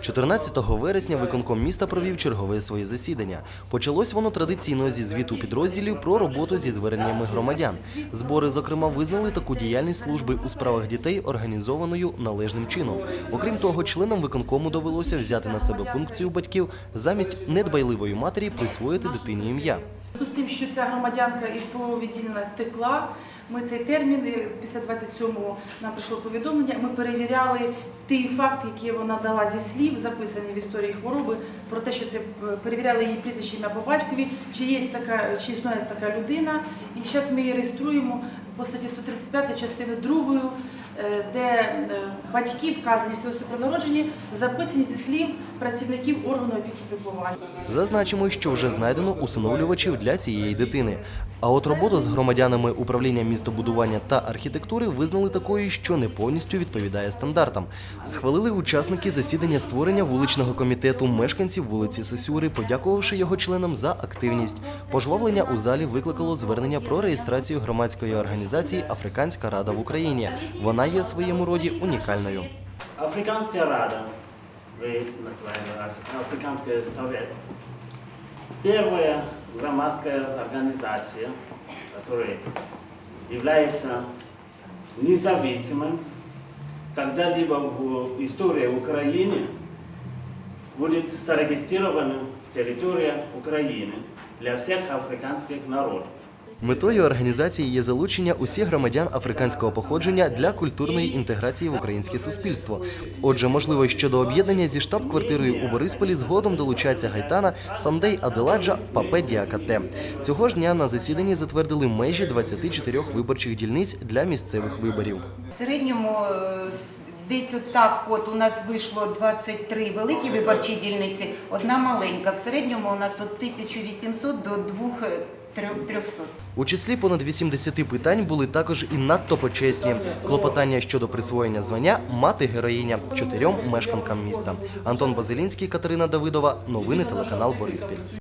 14 вересня виконком міста провів чергове своє засідання. Почалось воно традиційно зі звіту підрозділів про роботу зі зверненнями громадян. Збори, зокрема, визнали таку діяльність служби у справах дітей організованою належним чином. Окрім того, членам виконкому довелося взяти на себе функцію батьків замість недбайливої матері присвоїти дитині ім'я. З тим, що ця громадянка із полового відділення втекла, ми цей термін, після 27-го нам прийшло повідомлення, ми перевіряли той факт, який вона дала зі слів, записаний в історії хвороби, про те, що це е, перевіряли її прізвище ім'я по батькові, чи є така, чи існує така людина. І зараз ми її реєструємо по статті 135 частини 2, е, де е, батьки вказані в свідоцтві про народження, записані зі слів працівників органу опіки піклування. Зазначимо, що вже знайдено усиновлювачів для цієї дитини. А от роботу з громадянами управління містобудування та архітектури визнали такою, що не повністю відповідає стандартам. Схвалили учасники засідання створення вуличного комітету мешканців вулиці Сосюри, подякувавши його членам за активність. Пожвавлення у залі викликало звернення про реєстрацію громадської організації Африканська Рада в Україні. Вона є в своєму роді унікальною. Африканская Рада, вы называете нас, Африканский Совет, первая громадская организация, которая является независимым, когда-либо в истории Украины будет зарегистрирована территория Украины для всех африканских народов. Метою організації є залучення усіх громадян африканського походження для культурної інтеграції в українське суспільство. Отже, можливо, щодо об'єднання зі штаб-квартирою у Борисполі згодом долучаться гайтана Сандей Аделаджа Папе Діакате. Цього ж дня на засіданні затвердили межі 24 виборчих дільниць для місцевих виборів. В середньому е, десь отак от у нас вийшло 23 великі виборчі дільниці, одна маленька. В середньому у нас від 1800 до 2300. У числі понад 80 питань були також і надто почесні клопотання щодо присвоєння звання мати героїня чотирьом мешканкам міста. Антон Базилінський, Катерина Давидова. Новини телеканал Бориспіль.